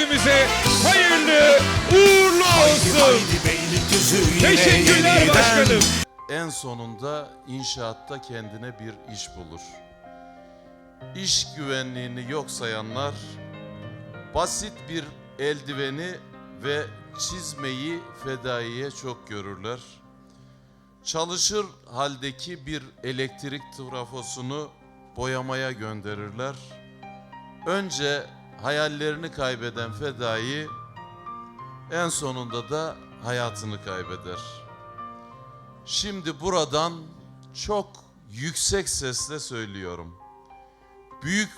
Beylikdüzümüze hayırlı uğurlu olsun. Teşekkürler başkanım. En sonunda inşaatta kendine bir iş bulur. İş güvenliğini yok sayanlar basit bir eldiveni ve çizmeyi fedaiye çok görürler. Çalışır haldeki bir elektrik trafosunu boyamaya gönderirler. Önce hayallerini kaybeden fedai en sonunda da hayatını kaybeder. Şimdi buradan çok yüksek sesle söylüyorum. Büyük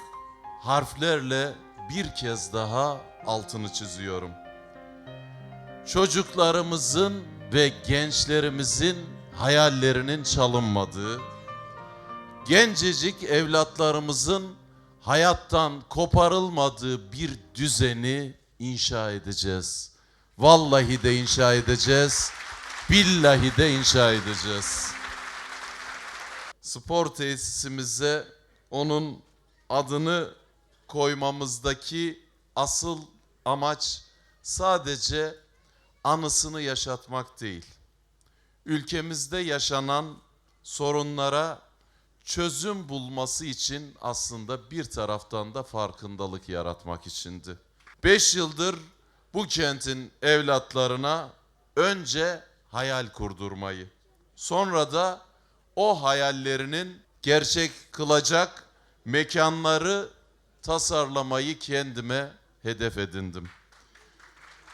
harflerle bir kez daha altını çiziyorum. Çocuklarımızın ve gençlerimizin hayallerinin çalınmadığı, gencecik evlatlarımızın hayattan koparılmadığı bir düzeni inşa edeceğiz. Vallahi de inşa edeceğiz. Billahi de inşa edeceğiz. Spor tesisimize onun adını koymamızdaki asıl amaç sadece anısını yaşatmak değil. Ülkemizde yaşanan sorunlara çözüm bulması için aslında bir taraftan da farkındalık yaratmak içindi. Beş yıldır bu kentin evlatlarına önce hayal kurdurmayı, sonra da o hayallerinin gerçek kılacak mekanları tasarlamayı kendime hedef edindim.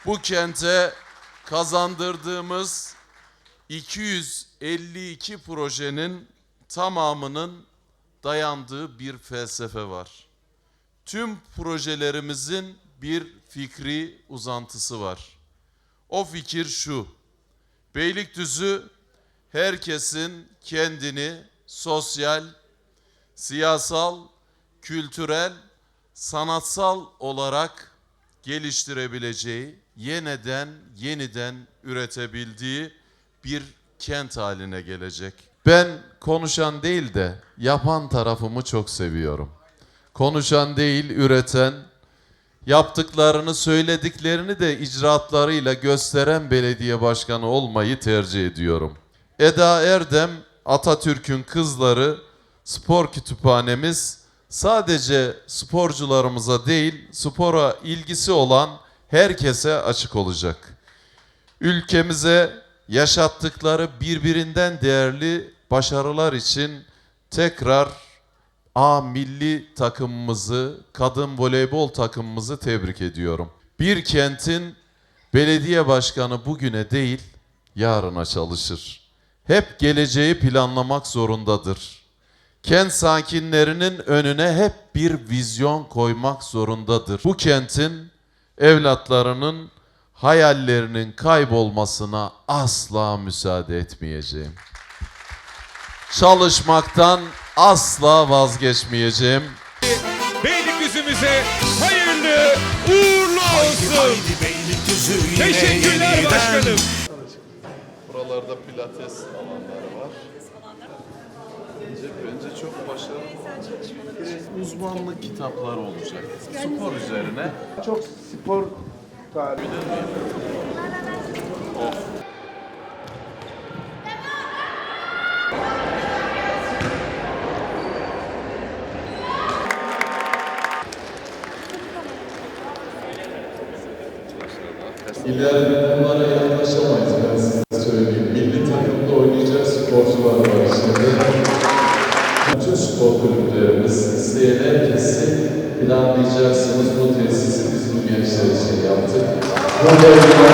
Bu kente kazandırdığımız 252 projenin tamamının dayandığı bir felsefe var. Tüm projelerimizin bir fikri uzantısı var. O fikir şu. Beylikdüzü herkesin kendini sosyal, siyasal, kültürel, sanatsal olarak geliştirebileceği, yeniden yeniden üretebildiği bir kent haline gelecek. Ben konuşan değil de yapan tarafımı çok seviyorum. Konuşan değil, üreten, yaptıklarını, söylediklerini de icraatlarıyla gösteren belediye başkanı olmayı tercih ediyorum. Eda Erdem, Atatürk'ün kızları, spor kütüphanemiz sadece sporcularımıza değil, spora ilgisi olan herkese açık olacak. Ülkemize yaşattıkları birbirinden değerli başarılar için tekrar A milli takımımızı, kadın voleybol takımımızı tebrik ediyorum. Bir kentin belediye başkanı bugüne değil, yarına çalışır. Hep geleceği planlamak zorundadır. Kent sakinlerinin önüne hep bir vizyon koymak zorundadır. Bu kentin evlatlarının hayallerinin kaybolmasına asla müsaade etmeyeceğim. Çalışmaktan asla vazgeçmeyeceğim. Beylikdüzümüze hayırlı uğurlu olsun. Teşekkürler başkanım. Buralarda pilates alanları var. Bence, bence çok başarılı. Uzmanlık kitapları olacak. Spor üzerine. Çok spor tarihi. İleride bunlara yaklaşamayız ben size söyleyeyim. Milli takımda oynayacak sporcular var şimdi. Bütün spor kulüplerimiz, isteyen herkesi planlayacaksınız. Bu tesisi biz bu gençler için yaptık. Bu devletler